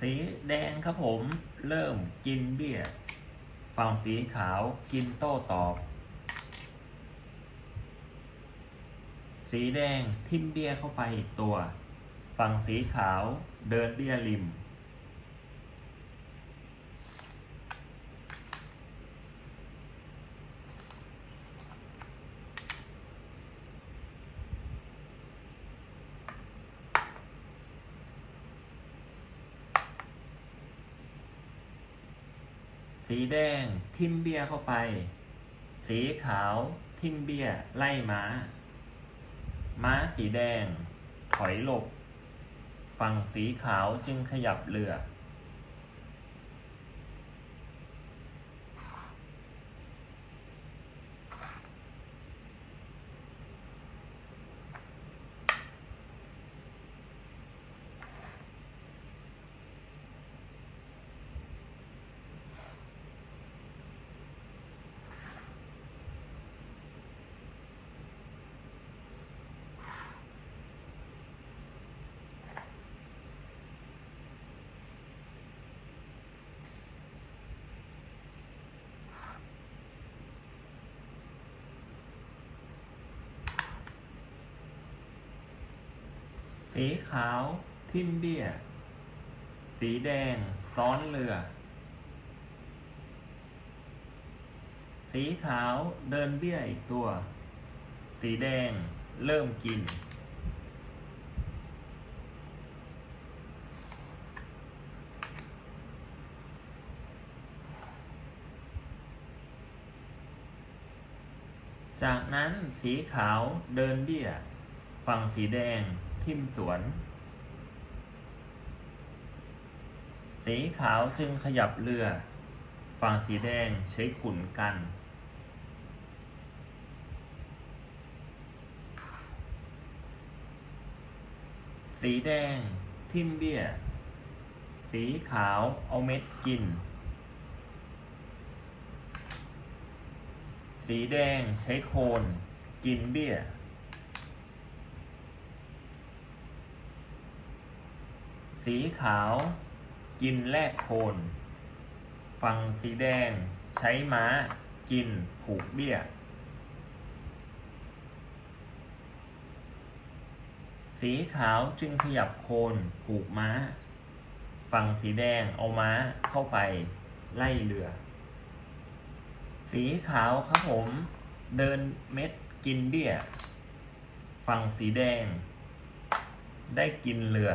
สีแดงครับผม เริ่มกินเบี้ย ฝั่งสีขาวกินโต้ตอบ สีแดงทิ่มเบี้ยเข้าไปอีกตัว ฝั่งสีขาวเดินเบี้ยริม สีแดงทิมเบียเข้าไป สีขาวทิมเบียไล่ม้า ม้าสีแดง ถอยหลบ ฝั่งสีขาวจึงขยับเรือ สีขาวทิมเบี้ยสีแดง ซ้อนเรือ สีขาวเดินเบี้ยอีกตัว สีแดงเริ่มกิน จากนั้นสีขาวเดินเบี้ย ฝั่งสีแดง ทิ่มสวน สีขาวจึงขยับเรือ ฝั่งสีแดงใช้ขุนกัน สีแดงทิ่มเบี้ย สีขาวเอาเม็ดกิน สีแดงใช้โคนกินเบี้ย สีขาวกินแลกโคน ฝั่งสีแดงใช้ม้ากินผูกเบี้ย สีขาวจึงขยับโคนผูกม้า ฝั่งสีแดงเอาม้าเข้าไปไล่เรือ สีขาวครับผมเดินเม็ดกินเบี้ย ฝั่งสีแดง ได้กินเรือ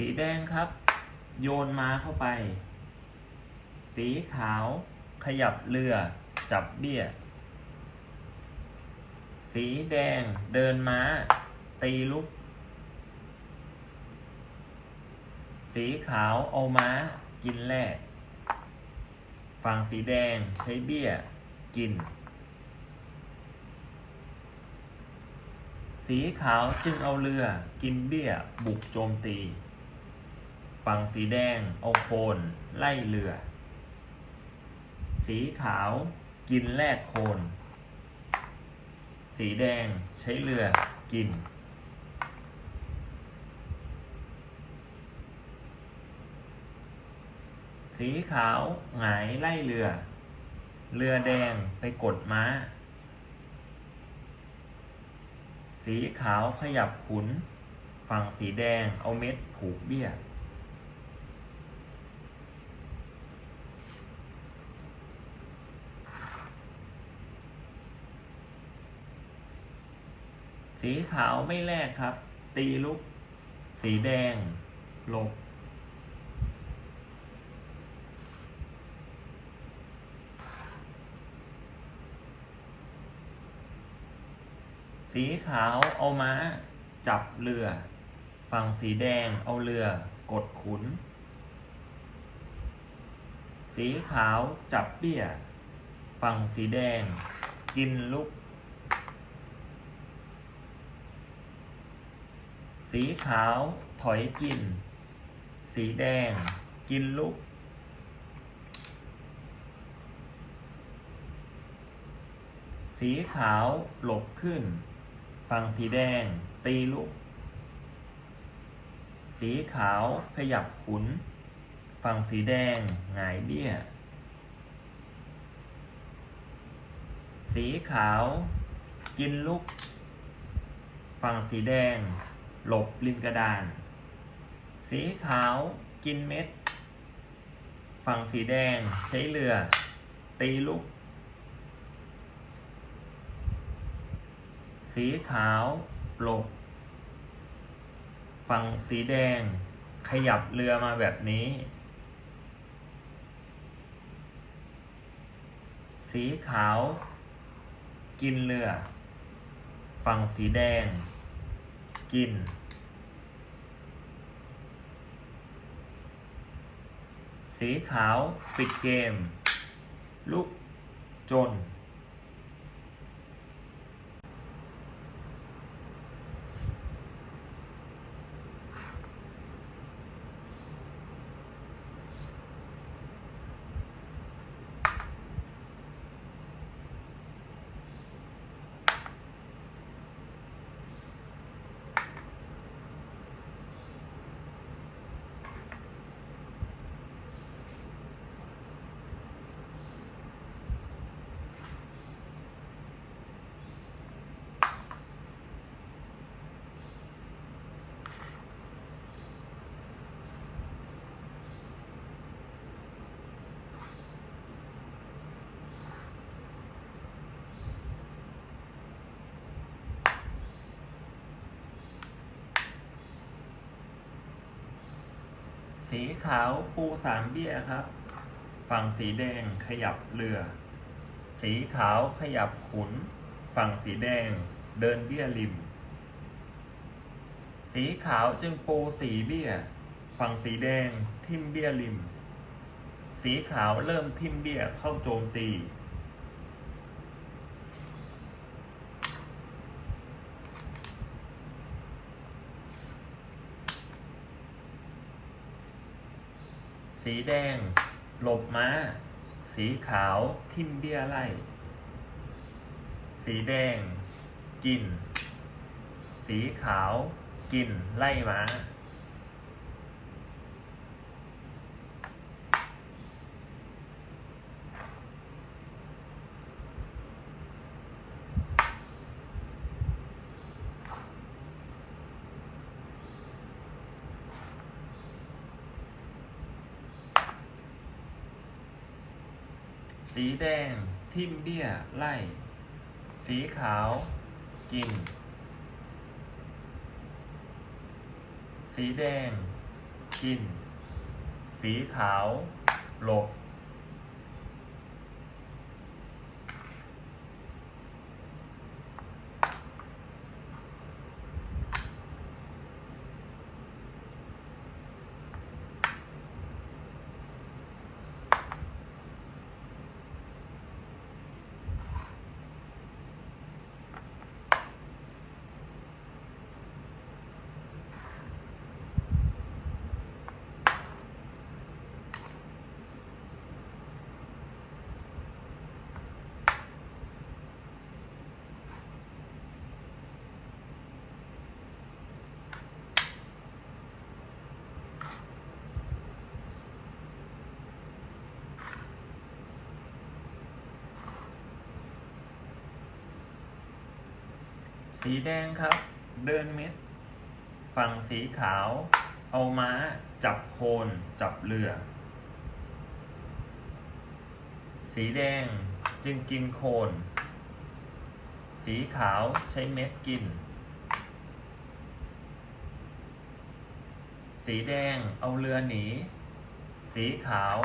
สีแดงครับ โยนม้าเข้าไป สีขาว ขยับเรือ จับเบี้ย สีแดงเดินม้า ตีลุก สีขาวเอาม้า กินแลกฝั่งสีแดงใช้เบี้ย กิน สีขาวจึงเอาเรือ กินเบี้ย บุกโจมตี ฝั่งสีแดงเอาโคนไล่เรือ สีขาวกินแลกโคน สีแดงใช้เรือกิน สีขาวหงายไล่เรือ เรือแดงไปกดม้า สีขาวขยับขุน ฝั่งสีแดงเอาเม็ดผูกเบี้ย สีขาวไม่แลกครับ ตีลุก สีแดง หลบ สีขาวเอาม้า จับเรือ ฝั่งสีแดงเอาเรือ กดขุน สีขาวจับเบี้ย ฝั่งสีแดง กินลุก สีขาว ถอยกิน สีแดง กินลุก สีขาวหลบขึ้น ฝั่งสีแดง ตีลุก สีขาวขยับขุน ฝั่งสีแดง หงายเบี้ย สีขาว กินลุก ฝั่งสีแดง หลบริมกระดาน สีขาวกินเม็ด ฝั่งสีแดงใช้เรือ ตีลุกสีขาวหลบ ฝั่งสีแดงขยับเรือมาแบบนี้ สีขาว กินเรือ ฝั่งสีแดง กิน สีขาวปิดเกมลุกจน สีขาวปูสามเบี้ยครับ ฝั่งสีแดงขยับเรือ สีขาวขยับขุน ฝั่งสีแดงเดินเบี้ยริม สีขาวจึงปูสีเบี้ย ฝั่งสีแดงทิมเบี้ยริม สีขาวเริ่มทิมเบี้ยเข้าโจมตี สีแดง หลบม้า สีขาวทิมเบี้ยไล่ สีแดง กิน สีขาว กินไล่ม้า สีแดงทิมเบี้ยไล่ สีขาว กิน สีแดง กิน สีขาว หลบ สีแดงครับ เดินเม็ด ฝั่งสีขาว เอาม้า จับโคน จับเรือ สีแดงจึงกินโคน สีขาวใช้เม็ดกิน สีแดงเอาเรือหนี สีขาว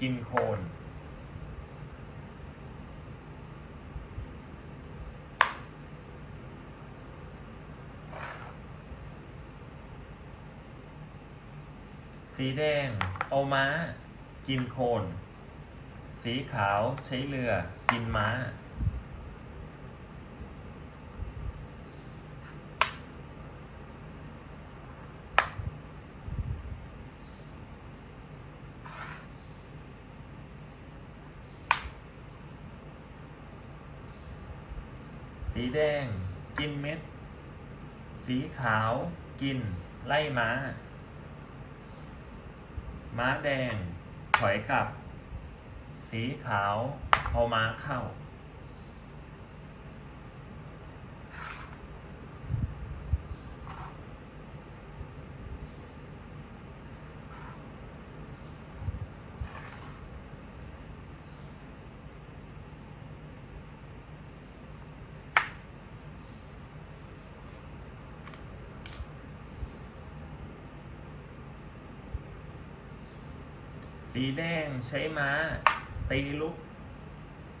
กินโคน สีแดง เอาม้า กินโคน สีขาวใช้เรือ กินม้า สีแดง กินเม็ด สีขาว กิน ไล่ม้า ม้าแดง ถอยกลับ สีขาว เอาม้าเข้า สีแดงใช้ม้า ตีลุก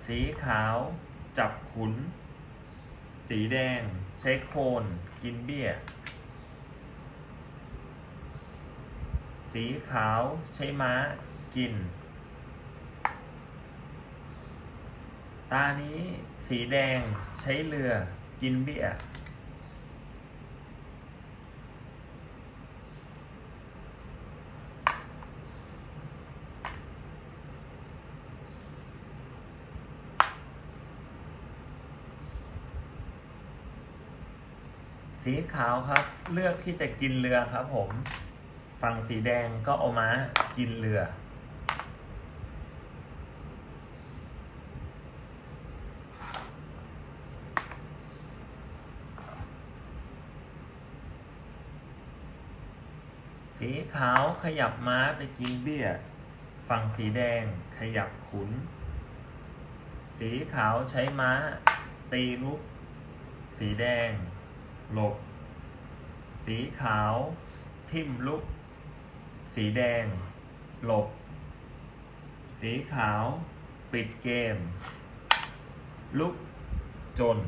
สีขาวจับขุน สีแดงใช้โคนกินเบี้ย สีขาวใช้ม้ากิน ตานี้สีแดงใช้เรือกินเบี้ย สีขาวครับ เลือกที่จะกินเรือครับผม ฝั่งสีแดงก็เอาม้ากินเรือ สีขาวขยับม้าไปกินเบี้ย ฝั่งสีแดงขยับขุน สีขาวใช้ม้าตีลุก สีแดง หลบ สีขาว ทิ่มลุก สีแดง หลบ สีขาว ปิดเกม ลุก จน